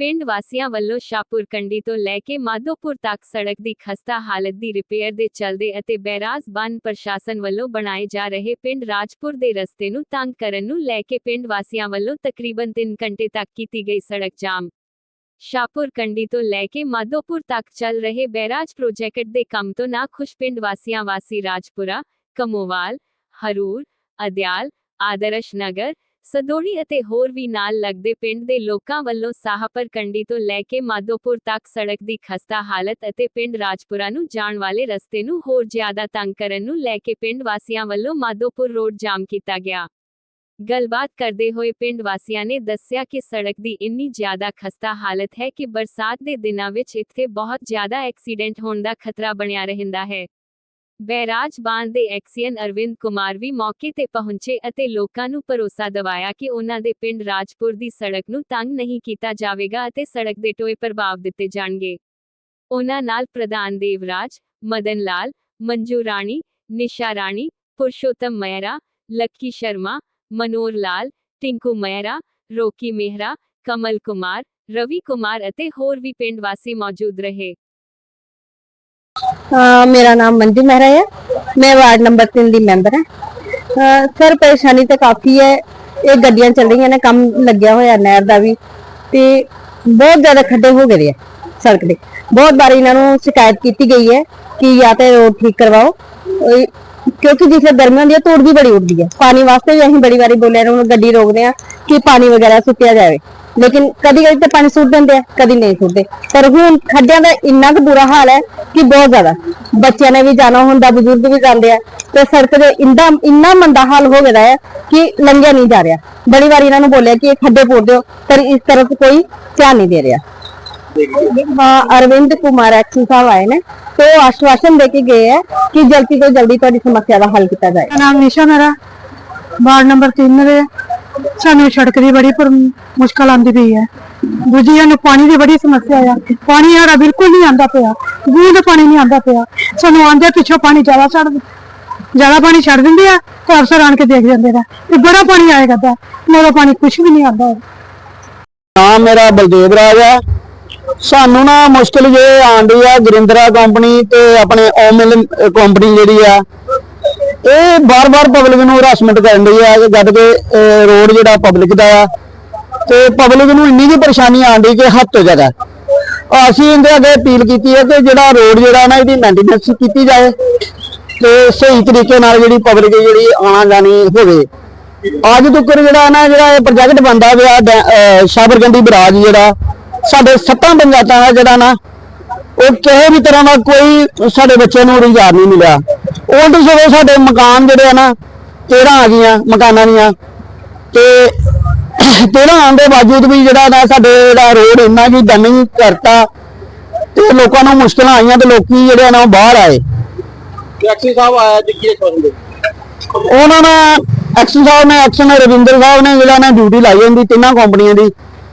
ਪਿੰਡ ਵਾਸੀਆਂ ਵੱਲੋਂ ਸ਼ਾਹਪੁਰ ਕੰਡੀ ਤੋਂ ਲੈ ਕੇ ਮਾਧੋਪੁਰ ਤੱਕ ਸੜਕ ਦੀ ਖਸਤਾ ਹਾਲਤ ਦੀ ਰਿਪੇਅਰ ਦੇ ਚਲਦੇ ਅਤੇ ਬੈਰਾਜ ਬੰਨ ਪ੍ਰਸ਼ਾਸਨ ਵੱਲੋਂ ਬਣਾਏ ਜਾ ਰਹੇ ਪਿੰਡ ਰਾਜਪੁਰ ਦੇ ਰਸਤੇ ਨੂੰ ਤੰਗ ਕਰਨ ਨੂੰ ਲੈ ਕੇ ਪਿੰਡ ਵਾਸੀਆਂ ਵੱਲੋਂ ਤਕਰੀਬਨ 3 ਘੰਟੇ ਤੱਕ ਕੀਤੀ ਗਈ ਸੜਕ ਜਾਮ। ਸ਼ਾਹਪੁਰ ਕੰਡੀ ਤੋਂ ਲੈ ਕੇ ਮਾਧੋਪੁਰ ਤੱਕ ਚੱਲ ਰਹੇ ਬੈਰਾਜ ਪ੍ਰੋਜੈਕਟ ਦੇ ਕੰਮ ਤੋਂ ਨਾ ਖੁਸ਼ ਪਿੰਡ ਵਾਸੀਆਂ ਵਾਸੀ ਰਾਜਪੁਰਾ, ਕਮੋਵਾਲ, ਹਰੂਰ, ਅਦਿਆਲ, ਆਦਰਸ਼ ਨਗਰ ਸਦੋੜੀ ਅਤੇ ਹੋਰ ਵੀ ਨਾਲ ਲੱਗਦੇ ਪਿੰਡ ਦੇ ਲੋਕਾਂ ਵੱਲੋਂ ਸਾਹਪੁਰ ਕੰਡੀ ਤੋਂ ਲੈ ਕੇ ਮਾਧੋਪੁਰ ਤੱਕ ਸੜਕ ਦੀ ਖਸਤਾ ਹਾਲਤ ਅਤੇ ਪਿੰਡ ਰਾਜਪੁਰਾ ਨੂੰ ਜਾਣ ਵਾਲੇ ਰਸਤੇ ਨੂੰ ਹੋਰ ਜ਼ਿਆਦਾ ਤੰਗ ਕਰਨ ਨੂੰ ਲੈ ਕੇ ਪਿੰਡ ਵਾਸੀਆਂ ਵੱਲੋਂ ਮਾਧੋਪੁਰ ਰੋਡ ਜਾਮ ਕੀਤਾ ਗਿਆ। ਗੱਲਬਾਤ ਕਰਦੇ ਹੋਏ ਪਿੰਡ ਵਾਸੀਆਂ ਨੇ ਦੱਸਿਆ ਕਿ ਸੜਕ ਦੀ ਇੰਨੀ ਜ਼ਿਆਦਾ ਖਸਤਾ ਹਾਲਤ ਹੈ ਕਿ ਬਰਸਾਤ ਦੇ ਦਿਨਾਂ ਵਿੱਚ ਇੱਥੇ ਬਹੁਤ ਜ਼ਿਆਦਾ ਐਕਸੀਡੈਂਟ ਹੋਣ ਦਾ ਖਤਰਾ ਬਣਿਆ ਰਹਿੰਦਾ ਹੈ। ਬੈਰਾਜ ਬਾਂਧ ਦੇ ਐਕਸੀਅਨ ਅਰਵਿੰਦ ਕੁਮਾਰ ਵੀ ਮੌਕੇ ਤੇ ਪਹੁੰਚੇ ਅਤੇ ਲੋਕਾਂ ਨੂੰ ਭਰੋਸਾ ਦਿਵਾਇਆ ਕਿ ਉਹਨਾਂ ਦੇ ਪਿੰਡ ਰਾਜਪੁਰ ਦੀ ਸੜਕ ਨੂੰ ਤੰਗ ਨਹੀਂ ਕੀਤਾ ਜਾਵੇਗਾ ਅਤੇ ਸੜਕ ਦੇ ਟੋਏ ਪ੍ਰਭਾਵ ਦਿੱਤੇ ਜਾਣਗੇ। ਉਹਨਾਂ ਨਾਲ ਪ੍ਰਧਾਨ ਦੇਵਰਾਜ, ਮਦਨ ਲਾਲ, ਮੰਜੂ ਰਾਣੀ, ਨਿਸ਼ਾ ਰਾਣੀ, ਪੁਰਸ਼ੋਤਮ ਮਹਿਰਾ, ਲੱਕੀ ਸ਼ਰਮਾ, ਮਨੋਰ ਲਾਲ, ਟਿੰਕੂ ਮਹਿਰਾ, ਰੋਕੀ ਮਹਿਰਾ, ਕਮਲ ਕੁਮਾਰ, ਰਵੀ ਕੁਮਾਰ ਅਤੇ ਹੋਰ ਵੀ ਪਿੰਡ ਵਾਸੀ ਮੌਜੂਦ ਰਹੇ। ਮੇਰਾ ਨਾਮ ਮੰਜੂ ਮਹਿਰਾ ਹੈ। ਮੈਂ ਵਾਰਡ ਨੰਬਰ 3 ਦੀ ਮੈਂਬਰ ਹਾਂ। ਸਰ, ਪਰੇਸ਼ਾਨੀ ਤਾਂ ਕਾਫੀ ਹੈ। ਇਹ ਗੱਡੀਆਂ ਚੱਲ ਰਹੀਆਂ ਨੇ, ਕੰਮ ਲੱਗਿਆ ਹੋਇਆ ਨਹਿਰ ਦਾ ਵੀ। ਤੇ ਬਹੁਤ ਜ਼ਿਆਦਾ ਖੱਡੇ ਹੋ ਗਏ ਆ ਸੜਕ ਦੇ। ਬਹੁਤ ਵਾਰ ਇਹਨਾਂ ਨੂੰ ਸ਼ਿਕਾਇਤ ਕੀਤੀ ਗਈ ਹੈ ਕਿ ਜਾਂ ਤੇ ਰੋਡ ਠੀਕ ਕਰਵਾਓ। ਅਹ ਕਿਉਂਕਿ ਜਿਸੇ ਗਰਮੀ ਹੁੰਦੀ ਹੈ ਧੂੜ ਵੀ ਬੜੀ ਉੱਡਦੀ ਹੈ। ਪਾਣੀ ਵਾਸਤੇ ਵੀ ਅਸੀਂ ਬੜੀ ਵਾਰੀ ਬੋਲਿਆ, ਇਹਨਾਂ ਨੂੰ ਗੱਡੀ ਰੋਕਦੇ ਆ ਕਿ ਪਾਣੀ ਵਗੈਰਾ ਸੁੱਟਿਆ ਜਾਵੇ। ਲੇਕਿਨ ਕਦੀ ਕਦੀ ਤਾਂ ਪਾਣੀ ਸੁੱਟ ਦਿੰਦੇ ਆ, ਕਦੀ ਨਹੀਂ ਸੁੱਟਦੇ। ਪਰ ਹੁਣ ਖੱਡਿਆਂ ਦਾ ਇੰਨਾ ਕੁ ਬੁਰਾ ਹਾਲ ਹੈ ਕਿ ਬਹੁਤ ਜ਼ਿਆਦਾ। ਬੱਚਿਆਂ ਨੇ ਵੀ ਜਾਣਾ ਹੁੰਦਾ, ਬਜ਼ੁਰਗ ਵੀ ਜਾਂਦੇ ਆ। ਤੇ ਸੜਕ ਦੇ ਇੰਨਾ ਇੰਨਾ ਮੰਦਾ ਹਾਲ ਹੋ ਗਿਆ ਹੈ ਕਿ ਲੰਘਿਆ ਨਹੀਂ ਜਾ ਰਿਹਾ। ਬੜੀ ਵਾਰੀ ਇਹਨਾਂ ਨੂੰ ਬੋਲਿਆ ਕਿ ਇਹ ਖੱਡੇ ਪੋੜ ਦਿਓ, ਪਰ ਇਸ ਤਰਫ ਕੋਈ ਧਿਆਨ ਨਹੀਂ ਦੇ ਰਿਹਾ। ਹਾਂ, ਅਰਵਿੰਦ ਕੁਮਾਰ ਐਕਸ਼ਨ ਸਾਹਿਬ ਆਏ ਨੇ। ਤੇ ਉਹ ਆਸ਼ਵਾਸਨ ਦੇ ਕੇ ਗਏ ਹੈ ਕਿ ਜਲਦੀ ਤੋਂ ਜਲਦੀ ਤੁਹਾਡੀ ਸਮੱਸਿਆ ਦਾ ਹੱਲ ਕੀਤਾ ਜਾਏ। ਮੇਰਾ ਨਾਮ ਨਿਸ਼ਾ ਮੇਰਾ। ਵਾਰਡ ਨੰਬਰ 3 ਦੇ। ਸਾਨੂੰ ਸੜਕ ਦੀ ਬੜੀ ਪਰ ਮੁਸ਼ਕਲ ਆਂਦੀ ਪਈ ਹੈ। ਦੂਜੀ ਸਾਨੂੰ ਪਾਣੀ ਦੀ ਬੜੀ ਸਮੱਸਿਆ ਆ। ਪਾਣੀ ਸਾਡਾ ਬਿਲਕੁਲ ਨਹੀਂ ਆਂਦਾ ਪਿਆ। ਬੂੰਦ ਪਾਣੀ ਨਹੀਂ ਆਂਦਾ ਪਿਆ। ਸਾਨੂੰ ਆਂਦੇ ਪਿੱਛੋਂ ਪਾਣੀ ਜ਼ਿਆਦਾ ਛੱਡ ਜ਼ਿਆਦਾ ਪਾਣੀ ਛੱਡ ਦਿੰਦੇ ਆ ਤੇ ਅਫਸਰ ਆਣ ਕੇ ਦੇਖ ਜਾਂਦੇ ਨੇ ਤੇ ਬੜਾ ਪਾਣੀ ਆਏਗਾ ਕਰਦਾ। ਮੇਰਾ ਪਾਣੀ ਕੁਝ ਵੀ ਨਹੀਂ ਆਂਦਾ ਨਾਮ ਮੇਰਾ ਬਲਦੇਵ ਰਾਜ ਹੈ ਸਾਨੂੰ ਨਾ ਮੁਸ਼ਕਲ ਜੇ ਆਂਦੀ ਆ। ਗੁਰਿੰਦਰਾ ਕੰਪਨੀ ਤੇ ਆਪਣੇ ਓਮਿਲ ਕੰਪਨੀ ਜਿਹੜੀ ਆ ਇਹ ਬਾਰ-ਬਾਰ ਪਬਲਿਕ ਨੂੰ ਹਰਾਸਮੈਂਟ ਕਰਨ ਦੀ ਆ ਕਿ ਜਦ ਕਿ ਰੋਡ ਜਿਹੜਾ ਪਬਲਿਕ ਦਾ ਆ, ਤੇ ਪਬਲਿਕ ਨੂੰ ਇੰਨੀ ਵੀ ਪਰੇਸ਼ਾਨੀ ਆਂਦੀ ਕਿ ਹੱਦ ਤੋਂ ਜ਼ਿਆਦਾ। ਅਸੀਂ ਇਹਦੇ ਅੱਗੇ ਅਪੀਲ ਕੀਤੀ ਹੈ ਕਿ ਜਿਹੜਾ ਰੋਡ ਜਿਹੜਾ ਨਾ, ਇਹਦੀ ਮੇਨਟੇਨੈਂਸ ਕੀਤੀ ਜਾਏ ਤੇ ਸਹੀ ਤਰੀਕੇ ਨਾਲ ਜਿਹੜੀ ਪਬਲਿਕ ਜਿਹੜੀ ਆਣਾ ਜਾਣੀ ਹੋਵੇ। ਅੱਜ ਤੱਕ ਜਿਹੜਾ ਨਾ, ਜਿਹੜਾ ਇਹ ਪ੍ਰੋਜੈਕਟ ਬੰਦਾ ਪਿਆ, ਡੈ- ਅਹ ਸ਼ਾਬਰਗੰਡੀ ਬਰਾਜ ਜਿਹੜਾ, ਸਾਡੇ ਸੱਤਾਂ ਪੰਚਾਇਤਾਂ ਦਾ ਜਿਹੜਾ ਨਾ ਉਹ ਕਿਸੇ ਵੀ ਤਰ੍ਹਾਂ ਦਾ ਕੋਈ ਸਾਡੇ ਬੱਚੇ ਨੂੰ ਰੁਜ਼ਗਾਰ ਨਹੀਂ ਮਿਲਿਆ। ਉਲਟ ਸਗੋਂ ਸਾਡੇ ਮਕਾਨ ਜਿਹੜੇ ਆ ਨਾ 13 ਆ ਗਈਆਂ ਮਕਾਨਾਂ ਦੀਆਂ ਤੇ 13 ਆਉਣ ਦੇ ਬਾਵਜੂਦ ਵੀ ਜਿਹੜਾ ਨਾ ਸਾਡੇ ਜਿਹੜਾ ਰੋਡ ਇੰਨਾ ਕੀ ਡੈਮੇਜ ਕਰਤਾ ਤੇ ਲੋਕਾਂ ਨੂੰ ਮੁਸ਼ਕਲਾਂ ਆਈਆਂ ਤੇ ਲੋਕੀ ਜਿਹੜੇ ਆ ਨਾ ਬਾਹਰ ਆਏ। ਐਕਸ਼ਨ ਸਾਹਿਬ ਆਇਆ ਤੇ ਕੀ ਕਹਿੰਦੇ ਉਹਨਾਂ ਨੇ ਐਕਸ਼ਨ ਸਾਹਿਬ ਨੇ ਐਕਸ਼ਨ ਰਵਿੰਦਰ ਸਾਹਿਬ ਨੇ ਜਿਹੜਾ ਨਾ ਡਿਊਟੀ ਲਾਈ ਹੁੰਦੀ ਤਿੰਨਾਂ ਕੰਪਨੀਆਂ ਦੀ।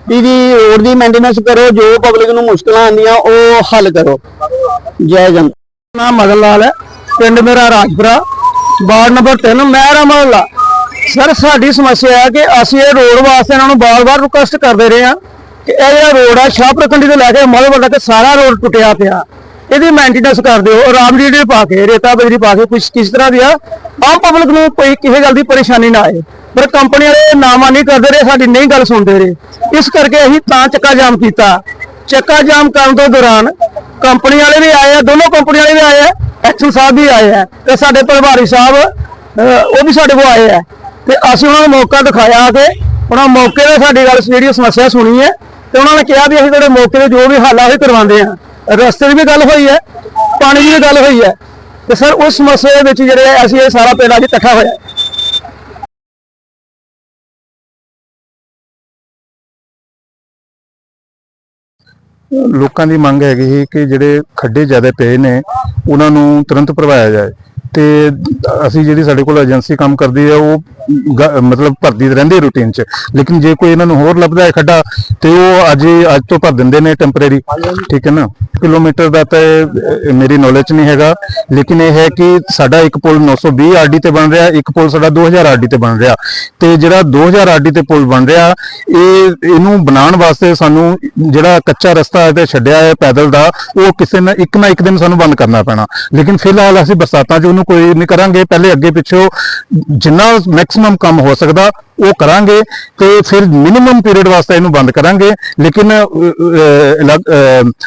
ਵੀ ਰੋਡ ਦੀ ਮੇਨਟੇਨੈਂਸ ਕਰੋ, ਜੋ ਪਬਲਿਕ ਨੂੰ ਮੁਸ਼ਕਲਾਂ ਆਉਂਦੀਆਂ, ਉਹ ਹੱਲ ਕਰੋ। ਜੈ ਜਨ ਨਾਮ ਮਦਨ ਲਾਲ ਹੈ। ਪਿੰਡ ਮੇਰਾ ਰਾਜਪੁਰਾ। ਵਾਰਡ ਨੰਬਰ 3 ਮਹਿਰਾ ਮਹੱਲਾ ਸਰ, ਸਾਡੀ ਸਮੱਸਿਆ ਹੈ ਕਿ ਅਸੀਂ ਇਹ ਰੋਡ ਵਾਸਤੇ ਇਹਨਾਂ ਨੂੰ ਬਾਰ-ਬਾਰ ਰਿਕੁਐਸਟ ਕਰਦੇ ਰਹੇ ਹਾਂ ਕਿ ਇਹ ਜਿਹੜਾ ਰੋਡ ਆ ਸ਼ਾਹਪੁਰ ਕੰਡੀ ਤੋਂ ਲੈ ਕੇ ਮਲਵਰ ਤੱਕ ਸਾਰਾ ਰੋਡ ਟੁੱਟਿਆ ਪਿਆ। ਇਹਦੀ ਮੇਨਟੇਨੈਂਸ ਕਰ ਦਿਓ। ਰਾਮ ਡੀਡੀ ਪਾ ਕੇ, ਰੇਤਾ ਬਜਰੀ ਪਾ ਕੇ, ਕੁਛ ਕਿਸ ਤਰ੍ਹਾਂ ਦੀ ਆ, ਆਮ ਪਬਲਿਕ ਨੂੰ ਕੋਈ ਕਿਸੇ ਗੱਲ ਦੀ ਪਰੇਸ਼ਾਨੀ ਨਾ ਆਏ। ਪਰ ਕੰਪਨੀ ਵਾਲੇ ਨਾਮਾ ਨਹੀਂ ਕਰਦੇ ਰਹੇ, ਸਾਡੀ ਨਹੀਂ ਗੱਲ ਸੁਣਦੇ ਰਹੇ। ਇਸ ਕਰਕੇ ਅਸੀਂ ਤਾਂ ਚੱਕਾ ਜਾਮ ਕੀਤਾ। ਚੱਕਾ ਜਾਮ ਕਰਨ ਤੋਂ ਦੌਰਾਨ ਕੰਪਨੀ ਵਾਲੇ ਵੀ ਆਏ ਆ, ਦੋਨੋਂ ਕੰਪਨੀ ਵਾਲੇ ਵੀ ਆਏ ਆ, ਐਕਸ਼ਨ ਸਾਹਿਬ ਵੀ ਆਏ ਆ ਤੇ ਸਾਡੇ ਪ੍ਰਭਾਰੀ ਸਾਹਿਬ ਉਹ ਵੀ ਸਾਡੇ ਕੋਲ ਆਏ ਆ। ਤੇ ਅਸੀਂ ਉਹਨਾਂ ਨੂੰ ਮੌਕਾ ਦਿਖਾਇਆ ਕਿ ਉਹਨਾਂ ਮੌਕੇ ਤੇ ਸਾਡੀ ਗੱਲ ਜਿਹੜੀ ਸਮੱਸਿਆ ਸੁਣੀ ਹੈ ਤੇ ਉਹਨਾਂ ਨੇ ਕਿਹਾ ਵੀ ਅਸੀਂ ਤੁਹਾਡੇ ਮੌਕੇ ਤੇ ਜੋ ਵੀ ਹੱਲ ਆ ਉਹ ਕਰਵਾਉਂਦੇ ਆ ਰਸਤੇ ਦੀ ਵੀ ਗੱਲ ਹੋਈ ਹੈ, ਪਾਣੀ ਦੀ ਵੀ ਗੱਲ ਹੋਈ ਹੈ ਤੇ ਸਰ ਉਸ ਸਮੱਸਿਆ ਦੇ ਵਿੱਚ ਜਿਹੜੇ ਅਸੀਂ ਇਹ ਸਾਰਾ ਪਿੰਡ ਅੱਜ ਇਕੱਠਾ ਹੋਇਆ ਲੋਕਾਂ ਦੀ ਮੰਗ ਹੈਗੀ ਸੀ ਕਿ ਜਿਹੜੇ ਖੱਡੇ ਜ਼ਿਆਦਾ ਪਏ ਨੇ, ਉਹਨਾਂ ਨੂੰ ਤੁਰੰਤ ਭਰਵਾਇਆ ਜਾਏ ਤੇ ਅਸੀਂ ਜਿਹੜੀ ਸਾਡੇ ਕੋਲ ਏਜੰਸੀ ਕੰਮ ਕਰਦੀ ਹੈ, ਉਹ ਮਤਲਬ ਭਰਦੀ ਤਾਂ ਰਹਿੰਦੀ ਰੂਟੀਨ 'ਚ। ਲੇਕਿਨ ਜੇ ਕੋਈ ਇਹਨਾਂ ਨੂੰ ਹੋਰ ਲੱਭਦਾ ਹੈ ਖੱਡਾ, ਤੇ ਉਹ ਅੱਜ ਅੱਜ ਤੋਂ ਭਰ ਦਿੰਦੇ ਨੇ ਟੈਂਪਰੇਰੀ ਠੀਕ ਹੈ ਨਾ? ਕਿਲੋਮੀਟਰ ਦਾ ਤਾਂ ਮੇਰੀ ਨੌਲੇਜ ਨਹੀਂ ਹੈਗਾ। ਲੇਕਿਨ ਇਹ ਹੈ ਕਿ ਸਾਡਾ ਇੱਕ ਪੁਲ 920 ਆਰਡੀ ਤੇ ਬਣ ਰਿਹਾ, ਇੱਕ ਪੁਲ ਸਾਡਾ 2000 ਆਰਡੀ ਤੇ ਬਣ ਰਿਹਾ। ਤੇ ਜਿਹੜਾ 2000 ਆਰਡੀ ਤੇ ਪੁਲ ਬਣ ਰਿਹਾ, ਇਹ, ਇਹਨੂੰ ਬਣਾਉਣ ਵਾਸਤੇ ਸਾਨੂੰ ਜਿਹੜਾ ਕੱਚਾ ਰਸਤਾ ਹੈ ਤੇ ਛੱਡਿਆ ਹੈ ਪੈਦਲ ਦਾ, ਉਹ ਕਿਸੇ ਨਾ ਇੱਕ ਨਾ ਇੱਕ ਦਿਨ ਸਾਨੂੰ ਬੰਦ ਕਰਨਾ ਪੈਣਾ। ਲੇਕਿਨ ਫਿਲਹਾਲ ਅਸੀਂ ਬਰਸਾਤਾਂ 'ਚ ਉਹਨੂੰ ਕੋਈ ਨਹੀਂ ਕਰਾਂਗੇ। ਪਹਿਲੇ ਅੱਗੇ ਪਿੱਛੋਂ ਜਿੰਨਾ ਮੈਕਸ ਮੈਕਸਿਮਮ ਕੰਮ ਹੋ ਸਕਦਾ, ਉਹ ਕਰਾਂਗੇ ਤੇ ਫਿਰ ਮਿਨੀਮਮ ਪੀਰੀਅਡ ਵਾਸਤੇ ਇਹਨੂੰ ਬੰਦ ਕਰਾਂਗੇ। ਲੇਕਿਨ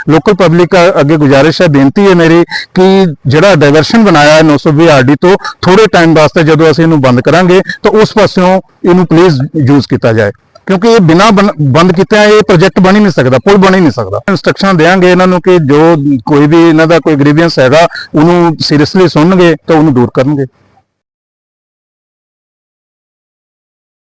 ਲੋਕਲ ਪਬਲਿਕ ਅੱਗੇ ਗੁਜ਼ਾਰਿਸ਼ ਹੈ, ਬੇਨਤੀ ਹੈ ਮੇਰੀ ਕਿ ਜਿਹੜਾ ਡਾਇਵਰਸ਼ਨ ਬਣਾਇਆ ਹੈ 920 ਆਰਡੀ ਤੋਂ ਥੋੜੇ ਟਾਈਮ ਵਾਸਤੇ ਜਦੋਂ ਅਸੀਂ ਇਹਨੂੰ ਬੰਦ ਕਰਾਂਗੇ, ਤਾਂ ਉਸ ਪਾਸਿਓਂ ਇਹਨੂੰ ਪਲੀਜ਼ ਯੂਜ਼ ਕੀਤਾ ਜਾਏ। ਕਿਉਂਕਿ ਇਹ ਬਿਨਾ ਬੰਦ ਕੀਤਿਆਂ ਇਹ ਪ੍ਰੋਜੈਕਟ ਬਣ ਹੀ ਨਹੀਂ ਸਕਦਾ, ਪੁਲ ਬਣ ਹੀ ਨਹੀਂ ਸਕਦਾ। ਇਨਸਟਰਕਸ਼ਨ ਦੇਾਂਗੇ ਇਹਨਾਂ ਨੂੰ ਕਿ ਜੋ ਕੋਈ ਵੀ ਇਹਨਾਂ ਦਾ ਕੋਈ ਗ੍ਰੀਵੈਂਸ ਹੈਗਾ, ਉਹਨੂੰ ਸੀਰੀਅਸਲੀ ਸੁਣਨਗੇ, ਤਾਂ ਉਹਨੂੰ ਦੂਰ ਕਰਨਗੇ।